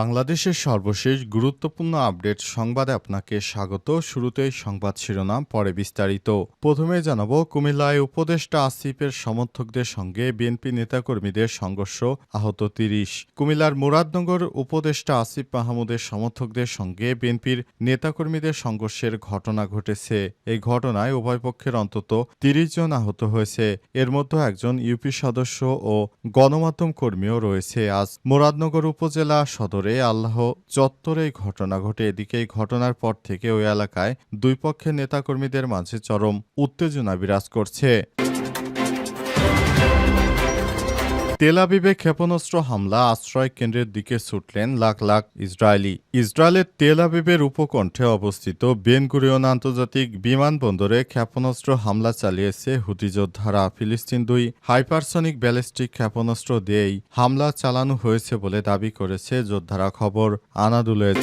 বাংলাদেশের সর্বশেষ গুরুত্বপূর্ণ আপডেট সংবাদে আপনাকে স্বাগত। শুরুতেই সংবাদ শিরোনাম, পরে বিস্তারিত। প্রথমে জানাব, কুমিল্লায় উপদেষ্টা আসিফের সমর্থকদের সঙ্গে বিএনপি নেতাকর্মীদের সংঘর্ষ, আহত তিরিশ। কুমিল্লার মুরাদনগর উপদেষ্টা আসিফ মাহমুদের সমর্থকদের সঙ্গে বিএনপির নেতাকর্মীদের সংঘর্ষের ঘটনা ঘটেছে। এই ঘটনায় উভয় পক্ষের অন্তত তিরিশ জন আহত হয়েছে। এর মধ্যে একজন ইউপি সদস্য ও গণমাধ্যম কর্মীও রয়েছে। আজ মুরাদনগর উপজেলা সদরে আল্লাহ চত্বরে এই ঘটনা ঘটে। এদিকে এই ঘটনার পর থেকে ওই এলাকায় দুই পক্ষের নেতাকর্মীদের মাঝে চরম উত্তেজনা বিরাজ করছে। তেলাবিবে ক্ষেপণাস্ত্র হামলা আশ্রয় কেন্দ্রের দিকে ছুটলেন লাখ লাখ ইসরায়েলি। ইসরায়েলের তেলাবিবের উপকণ্ঠে অবস্থিত বেনগুরিয়ন আন্তর্জাতিক বিমানবন্দরে ক্ষেপণাস্ত্র হামলা চালিয়েছে হুতি যোদ্ধারা। ফিলিস্তিন দুই হাইপারসনিক ব্যালিস্টিক ক্ষেপণাস্ত্র দিয়েই হামলা চালানো হয়েছে বলে দাবি করেছে যোদ্ধারা। খবর আনাদুলের।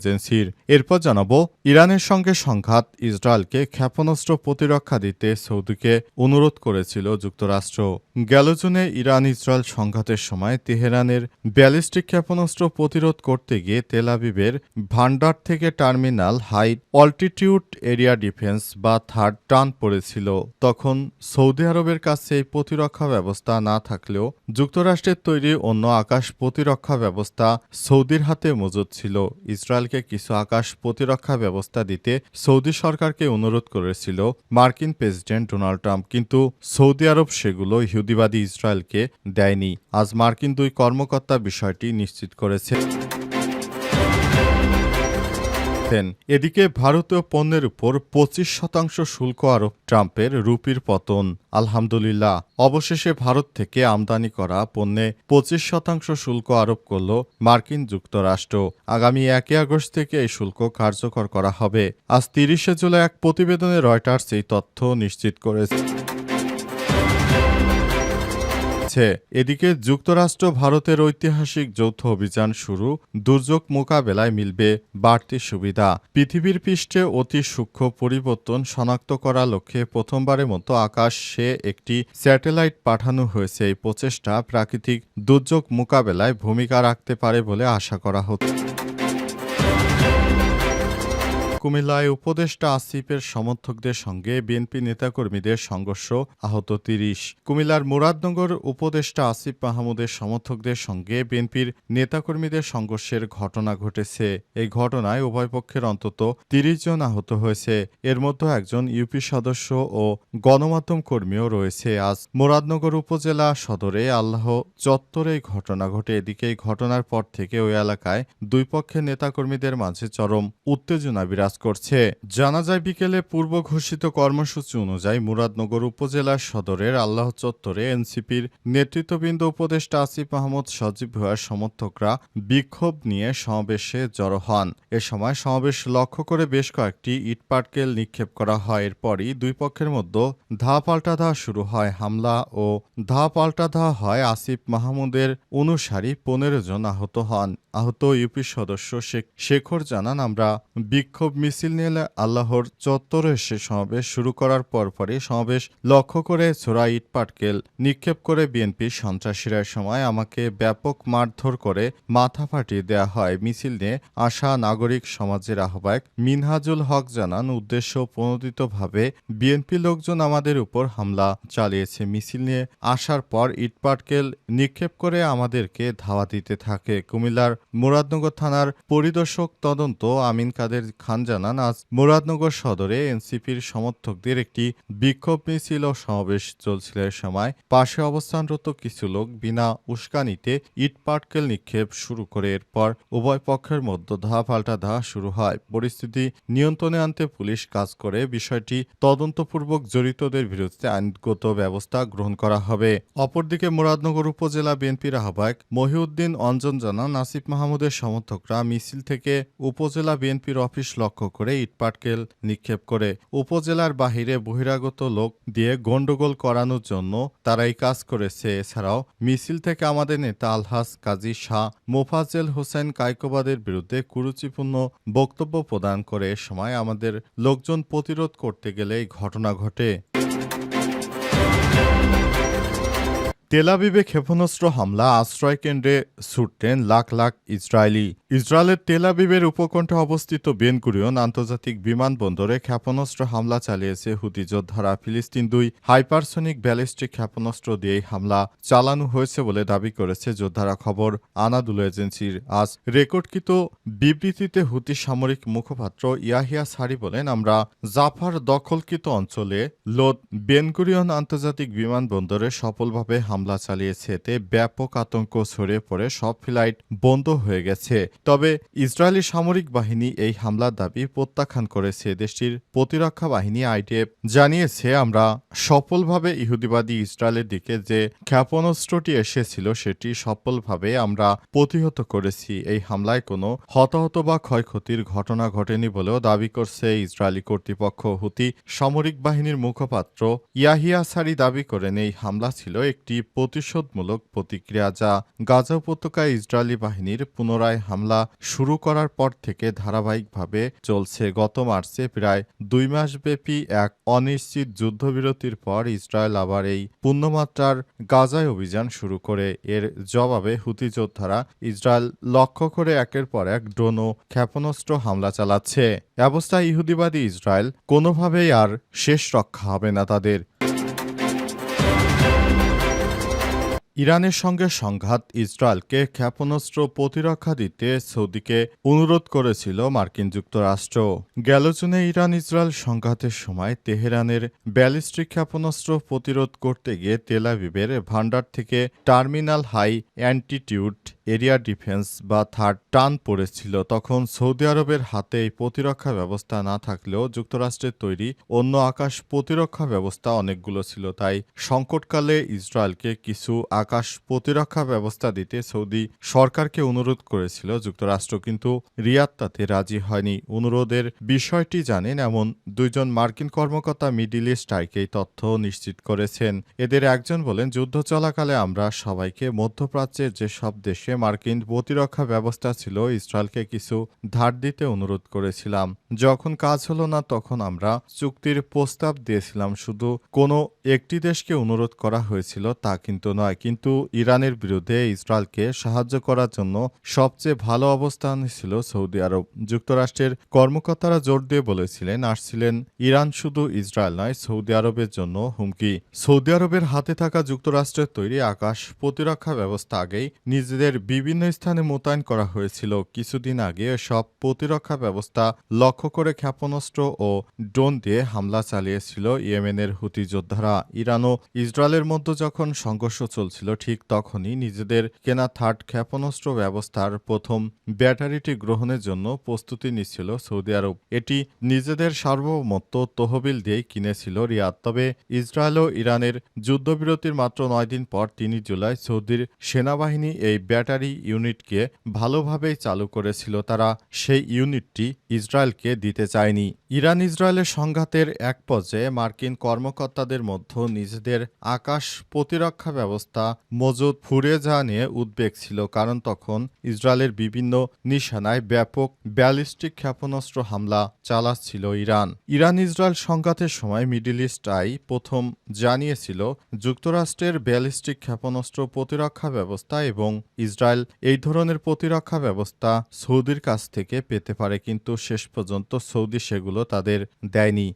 এজেন্সির। এরপর জানাব ইরানের সঙ্গে সংঘাত ইসরায়েলকে ক্ষেপণাস্ত্র প্রতিরক্ষা দিতে সৌদিকে অনুরোধ করেছিল যুক্তরাষ্ট্র। গেল জুনে ইরান ইসরায়েল সংঘাতের সময় তেহরানের ব্যালিস্টিক ক্ষেপণাস্ত্র প্রতিরোধ করতে গিয়ে তেলাবিবের ভান্ডার থেকে terminal high altitude area defence বা থার্ড টান পড়েছিল। তখন সৌদি আরবের কাছে এই প্রতিরক্ষা ব্যবস্থা না থাকলেও যুক্তরাষ্ট্রের তৈরি অন্য আকাশ প্রতিরক্ষা ব্যবস্থা সৌদির হাতে মজুদ ছিল। ইসরায়েলকে কিছু আকাশ প্রতিরক্ষা ব্যবস্থা দিতে সৌদি সরকারকে অনুরোধ করেছিল মার্কিন প্রেসিডেন্ট ডোনাল্ড ট্রাম্প। কিন্তু সৌদি আরব সেগুলো ইহুদিবাদী ইসরায়েলকে দেয়নি। আজ মার্কিন দুই কর্মকর্তা বিষয়টি নিশ্চিত করেছে। এদিকে ভারতীয় পণ্যের উপর পঁচিশ শতাংশ শুল্ক আরোপ ট্রাম্পের রুপির পতন। আলহামদুলিল্লাহ, অবশেষে ভারত থেকে আমদানি করা পণ্যে পঁচিশ শতাংশ শুল্ক আরোপ করল মার্কিন যুক্তরাষ্ট্র। আগামী একই আগস্ট থেকে এই শুল্ক কার্যকর করা হবে। আজ তিরিশে জুলাই এক প্রতিবেদনে রয়টার্স এই তথ্য নিশ্চিত করেছে। হচ্ছে এদিকে যুক্তরাষ্ট্র ভারতের ঐতিহাসিক যৌথ অভিযান শুরু, দুর্যোগ মোকাবেলায় মিলবে বাড়তি সুবিধা। পৃথিবীর পৃষ্ঠে অতি সূক্ষ্ম পরিবর্তন শনাক্ত করার লক্ষ্যে প্রথমবারের মতো আকাশে একটি স্যাটেলাইট পাঠানো হয়েছে। এই প্রচেষ্টা প্রাকৃতিক দুর্যোগ মোকাবেলায় ভূমিকা রাখতে পারে বলে আশা করা হচ্ছে। কুমিল্লায় উপদেষ্টা আসিফের সমর্থকদের সঙ্গে বিএনপি নেতাকর্মীদের সংঘর্ষ, আহত তিরিশ। কুমিল্লার মুরাদনগর উপদেষ্টা আসিফ মাহমুদের সমর্থকদের সঙ্গে বিএনপির নেতাকর্মীদের সংঘর্ষের ঘটনা ঘটেছে। এই ঘটনায় উভয় পক্ষের অন্তত তিরিশ জন আহত হয়েছে। এর মধ্যে একজন ইউপি সদস্য ও গণমাধ্যম কর্মীও রয়েছে। আজ মুরাদনগর উপজেলা সদরে আল্লাহ চত্বরে ঘটনা ঘটে। এদিকে এই ঘটনার পর থেকে ওই এলাকায় দুই পক্ষের নেতাকর্মীদের মাঝে চরম উত্তেজনা বিরাজ করছে। জানা যায়, বিকেলে পূর্ব ঘোষিত কর্মসূচি অনুযায়ী মুরাদনগর উপজেলার সদরের আল্লাহ চত্বরে এনসিপির নেতৃত্ববৃন্দ উপদেষ্টা আসিফ মাহমুদ, সজীব ভুয়ার সমর্থকরা বিক্ষোভ নিয়ে সমাবেশে জড়ো হন। এ সময় সমাবেশ লক্ষ্য করে বেশ কয়েকটি ইটপাটকেল নিক্ষেপ করা হয়। এরপরই দুই পক্ষের মধ্যে ধা পাল্টা ধা শুরু হয়। হামলা ও ধা পাল্টা ধা হয়। আসিফ মাহমুদের অনুসারী পনেরো জন আহত হন। আহত ইউপি সদস্য শেখ- শেখর জানান, আমরা বিক্ষোভ মিছিল নিয়ে আল্লাহর চত্বরে এসে সমাবেশ শুরু করার পরপরই সমাবেশ লক্ষ্য করে ছোড়া ইট পাটকেল নিক্ষেপ করে বিএনপি সন্ত্রাসীরা সময় আমাকে ব্যাপক মারধর করে মাথা ফাটিয়ে দেওয়া হয়। মিছিল নিয়ে আশা নাগরিক সমাজের আহ্বায়ক মিনহাজুল হক জানান, উদ্দেশ্য প্রণোদিতভাবে বিএনপি লোকজন আমাদের উপর হামলা চালিয়েছে। মিছিল নিয়ে আসার পর ইটপাটকেল নিক্ষেপ করে আমাদেরকে ধাওয়া দিতে থাকে। কুমিল্লার মুরাদনগর থানার পরিদর্শক তদন্ত আমিন কাদের খান জানান, আজ মুরাদনগর সদরে এনসিপির সমর্থকদের একটি বিক্ষোভ মিছিল ও সমাবেশ চলছিল সময়। পাশে অবস্থানরত কিছু লোক বিনা উস্কানিতে ইট পাটকেল নিক্ষেপ শুরু করে। এরপর উভয় পক্ষের মধ্যে ধা পাল্টা ধা শুরু হয়। পরিস্থিতি নিয়ন্ত্রণে আনতে পুলিশ কাজ করে। বিষয়টি তদন্তপূর্বক জড়িতদের বিরুদ্ধে আইনগত ব্যবস্থা গ্রহণ করা হবে। অপরদিকে মুরাদনগর উপজেলা বিএনপির আহ্বায়ক মহিউদ্দিন অঞ্জন জানান, আসিফ মাহমুদের সমর্থকরা মিছিল থেকে উপজেলা বিএনপির অফিস লক্ষ্য লক্ষ্য করে ইটপাটকেল নিক্ষেপ করে উপজেলার বাহিরে বহিরাগত লোক দিয়ে গন্ডগোল করানোর জন্য তারা এই কাজ করেছে। এছাড়াও মিছিল থেকে আমাদের নেতা আলহাজ কাজী শাহ মোফাজ্জেল হোসেন কায়কোবাদের বিরুদ্ধে কুরুচিপূর্ণ বক্তব্য প্রদান করে এ সময় আমাদের লোকজন প্রতিরোধ করতে গেলে এই ঘটনা ঘটে। তেলাবিবে ক্ষেপণাস্ত্র হামলা আশ্রয় কেন্দ্রে ছুটতেন লাখ লাখ ইসরায়েলি। ইসরায়েলের তেলাবিবের উপকণ্ঠে অবস্থিত বেনকুরিয়ন আন্তর্জাতিক বিমানবন্দরে ক্ষেপণাস্ত্র হামলা চালিয়েছে হুতি যোদ্ধারা। ফিলিস্তিন দুই হাইপারসনিক ব্যালিস্টিক ক্ষেপণাস্ত্র দিয়ে হামলা চালানো হয়েছে বলে দাবি করেছে যোদ্ধারা। খবর, আনাদুল এজেন্সির আজ রেকর্ডকৃত বিবৃতিতে হুতি সামরিক মুখপাত্র ইয়াহিয়া সারি বলেন, আমরা জাফার দখলকৃত অঞ্চলে লোদ বেনকুরিয়ন আন্তর্জাতিক বিমানবন্দরে সফলভাবে হামলা চালিয়েছে, এতে ব্যাপক আতঙ্ক ছড়িয়ে পড়ে, সব ফ্লাইট বন্ধ হয়ে গেছে। তবে ইসরায়েলি সামরিক বাহিনী এই হামলার দাবি প্রত্যাখ্যান করেছে দেশটির প্রতিরক্ষা বাহিনী আইডিএফ জানিয়েছে, আমরা সফলভাবে ইহুদিবাদী ইসরায়েলের দিকে যে ক্ষেপণাস্ত্রটি এসেছিল সেটি সফলভাবে আমরা প্রতিহত করেছি। এই হামলায় কোনো হতাহত বা ক্ষয়ক্ষতির ঘটনা ঘটেনি বলেও দাবি করছে ইসরায়েলি কর্তৃপক্ষ। হুতি সামরিক বাহিনীর মুখপাত্র ইয়াহিয়া সারি দাবি করেন, এই হামলা ছিল একটি প্রতিশোধমূলক প্রতিক্রিয়া যা গাজা উপত্যকায় ইসরায়েলি বাহিনীর পুনরায় হামলা শুরু করার পর থেকে ধারাবাহিকভাবে চলছে। গত মার্চে প্রায় দুই মাসব্যাপী এক অনিশ্চিত যুদ্ধবিরতির পর ইসরায়েল আবার এই পূর্ণমাত্রার গাজায় অভিযান শুরু করে। এর জবাবে হুতি যোদ্ধারা ইসরায়েল লক্ষ্য করে একের পর এক ড্রোন ও ক্ষেপণাস্ত্র হামলা চালাচ্ছে। এ অবস্থায় ইহুদিবাদী ইসরায়েল কোনোভাবেই আর শেষ রক্ষা হবে না তাদের। ইরানের সঙ্গে সংঘাত ইসরায়েলকে ক্ষেপণাস্ত্র প্রতিরক্ষা দিতে সৌদিকে অনুরোধ করেছিল মার্কিন যুক্তরাষ্ট্র। গেল জুনে ইরান ইসরায়েল সংঘাতের সময় তেহরানের ব্যালিস্টিক ক্ষেপণাস্ত্র প্রতিরোধ করতে গিয়ে তেলাবিবের ভান্ডার থেকে terminal high altitude area defence বা থার্ড টান পড়েছিল, তখন সৌদি আরবের হাতে এই প্রতিরক্ষা ব্যবস্থা না থাকলেও যুক্তরাষ্ট্রের তৈরি অন্য আকাশ প্রতিরক্ষা ব্যবস্থা অনেকগুলো ছিল। তাই সংকটকালে ইসরায়েলকে কিছু আকাশ প্রতিরক্ষা ব্যবস্থা দিতে সৌদি সরকারকে অনুরোধ করেছিল যুক্তরাষ্ট্র, কিন্তু রিয়াদ তাতে রাজি হয়নি। অনুরোধের বিষয়টি জানেন এমন দুইজন মার্কিন কর্মকর্তা মিডিল ইস্ট আইকে এই তথ্য নিশ্চিত করেছেন। এদের একজন বলেন, যুদ্ধ চলাকালে আমরা সবাইকে মধ্যপ্রাচ্যের যেসব দেশে মার্কিন প্রতিরক্ষা ব্যবস্থা ছিল, ইসরায়েলকে কিছু ধার দিতে অনুরোধ করেছিলাম। যখন কাজ হলো না তখন আমরা চুক্তির প্রস্তাব দিয়েছিলাম, শুধু কোনো একটি দেশকে অনুরোধ করা হয়েছিল তা কিন্তু নয়। কিন্তু ইরানের বিরুদ্ধে ইসরায়েলকে সাহায্য করার জন্য সবচেয়ে ভালো অবস্থান ছিল সৌদি আরব। যুক্তরাষ্ট্রের কর্মকর্তারা জোর দিয়ে বলেছিলেন, আসছিলেন ইরান শুধু ইসরায়েল নয়, সৌদি আরবের জন্য হুমকি। সৌদি আরবের হাতে থাকা যুক্তরাষ্ট্রের তৈরি আকাশ প্রতিরক্ষা ব্যবস্থা আগেই নিজেদের বিভিন্ন স্থানে মোতায়েন করা হয়েছিল। কিছুদিন আগে সব প্রতিরক্ষা ব্যবস্থা লক্ষ্য করে ক্ষেপণাস্ত্র ও ড্রোন দিয়ে হামলা চালিয়েছিল ইয়েমেনের হুতি যোদ্ধারা। ইরান ও ইসরায়েলের মধ্যে যখন সংঘর্ষ চলছিল, ঠিক তখনই নিজেদের কেনা থার্ড ক্ষেপণাস্ত্র ব্যবস্থার প্রথম ব্যাটারিটি গ্রহণের জন্য প্রস্তুতি নিচ্ছিল সৌদি আরব। এটি নিজেদের সার্বভৌমত্ব তহবিল দিয়েই কিনেছিল রিয়াদ। তবে ইসরায়েল ও ইরানের যুদ্ধবিরতির মাত্র নয় দিন পর তিন জুলাই সৌদির সেনাবাহিনী এই ব্যাটারি ইউনিটকে ভালোভাবেই চালু করেছিল তারা, সেই ইউনিটটি ইসরায়েলকে দিতে চায়নি। ইরান ইসরায়েলের সংঘাতের এক পর্যায়ে মার্কিন কর্মকর্তাদের মধ্যে নিজেদের আকাশ প্রতিরক্ষা ব্যবস্থা মজুদ ফুরিয়ে যাওয়া নিয়ে উদ্বেগ ছিল, কারণ তখন ইসরায়েলের বিভিন্ন নিশানায় ব্যাপক ব্যালিস্টিক ক্ষেপণাস্ত্র হামলা চালাচ্ছিল ইরান। ইরান ইসরায়েল সংঘাতের সময় মিডিল ইস্ট আই প্রথম জানিয়েছিল যুক্তরাষ্ট্রের ব্যালিস্টিক ক্ষেপণাস্ত্র প্রতিরক্ষা ব্যবস্থা এবং ইসরায়েল এই ধরনের প্রতিরক্ষা ব্যবস্থা সৌদির কাছ থেকে পেতে পারে, কিন্তু শেষ পর্যন্ত সৌদি সেগুলো তাদের দেয়নি।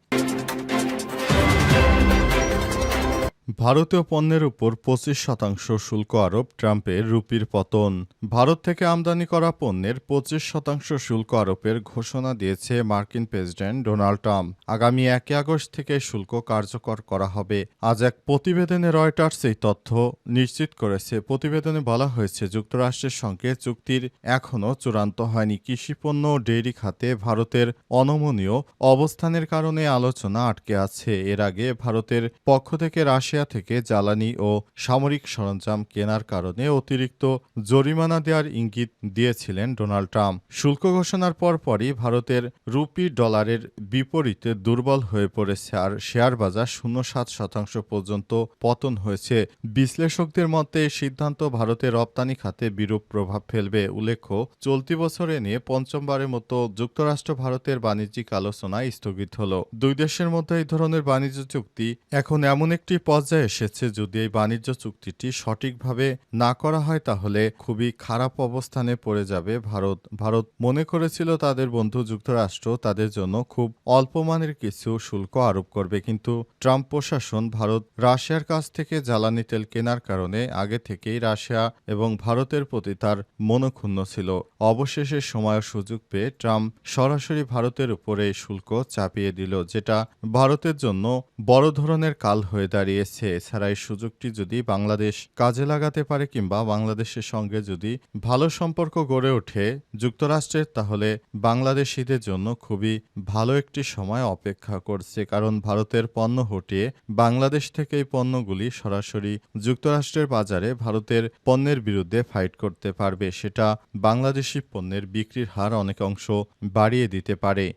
ভারতীয় পণ্যের উপর পঁচিশ শতাংশ শুল্ক আরোপ ট্রাম্পের রুপির পতন। ভারত থেকে আমদানি করা পণ্যের পঁচিশ শতাংশ শুল্ক আরোপের ঘোষণা দিয়েছে মার্কিন প্রেসিডেন্ট ডোনাল্ড ট্রাম্প। আগামী একই আগস্ট থেকে শুল্ক কার্যকর করা হবে। আজ এক প্রতিবেদনে রয়টার্স এই তথ্য নিশ্চিত করেছে। প্রতিবেদনে বলা হয়েছে, যুক্তরাষ্ট্রের সঙ্গে চুক্তির এখনও চূড়ান্ত হয়নি। কৃষিপণ্য ও ডেইরি খাতে ভারতের অনমনীয় অবস্থানের কারণে আলোচনা আটকে আছে। এর আগে ভারতের পক্ষ থেকে রাশিয়া রাশিয়া থেকে জ্বালানি ও সামরিক সরঞ্জাম কেনার কারণে অতিরিক্ত জরিমানা দেওয়ার ইঙ্গিত দিয়েছিলেন ডোনাল্ড ট্রাম্প। শুল্ক ঘোষণার পরপরই ভারতের রুপি ডলারের বিপরীতে দুর্বল হয়ে পড়েছে আর শেয়ার বাজার শূন্য সাত শতাংশ পর্যন্ত পতন হয়েছে। বিশ্লেষকদের মতে এই সিদ্ধান্ত ভারতের রপ্তানি খাতে বিরূপ প্রভাব ফেলবে। উল্লেখ্য, চলতি বছরে নিয়ে পঞ্চমবারের মতো যুক্তরাষ্ট্র ভারতের বাণিজ্যিক আলোচনায় স্থগিত হল। দুই দেশের মধ্যে এই ধরনের বাণিজ্য চুক্তি এখন এমন একটি পর্যায়ে এসেছে, যদি এই বাণিজ্য চুক্তিটি সঠিকভাবে না করা হয়, তাহলে খুবই খারাপ অবস্থানে পড়ে যাবে ভারত। ভারত মনে করেছিল তাদের বন্ধু যুক্তরাষ্ট্র তাদের জন্য খুব অল্প মানের কিছু শুল্ক আরোপ করবে, কিন্তু ট্রাম্প প্রশাসন ভারত রাশিয়ার কাছ থেকে জ্বালানি তেল কেনার কারণে আগে থেকেই রাশিয়া এবং ভারতের প্রতি তার মনক্ষুণ্ণ ছিল। অবশেষে সময় সুযোগ পেয়ে ট্রাম্প সরাসরি ভারতের উপরে শুল্ক চাপিয়ে দিল, যেটা ভারতের জন্য বড় ধরনের কাল হয়ে দাঁড়িয়েছে। এছাড়া এই সুযোগটি যদি বাংলাদেশ কাজে লাগাতে পারে কিংবা বাংলাদেশের সঙ্গে যদি ভালো সম্পর্ক গড়ে ওঠে যুক্তরাষ্ট্রের, তাহলে বাংলাদেশিদের জন্য খুবই ভালো একটি সময় অপেক্ষা করছে। কারণ ভারতের পণ্য হটিয়ে বাংলাদেশ থেকে এই পণ্যগুলি সরাসরি যুক্তরাষ্ট্রের বাজারে ভারতের পণ্যের বিরুদ্ধে ফাইট করতে পারবে। সেটা বাংলাদেশি পণ্যের বিক্রির হার অনেক অংশ বাড়িয়ে দিতে পারে।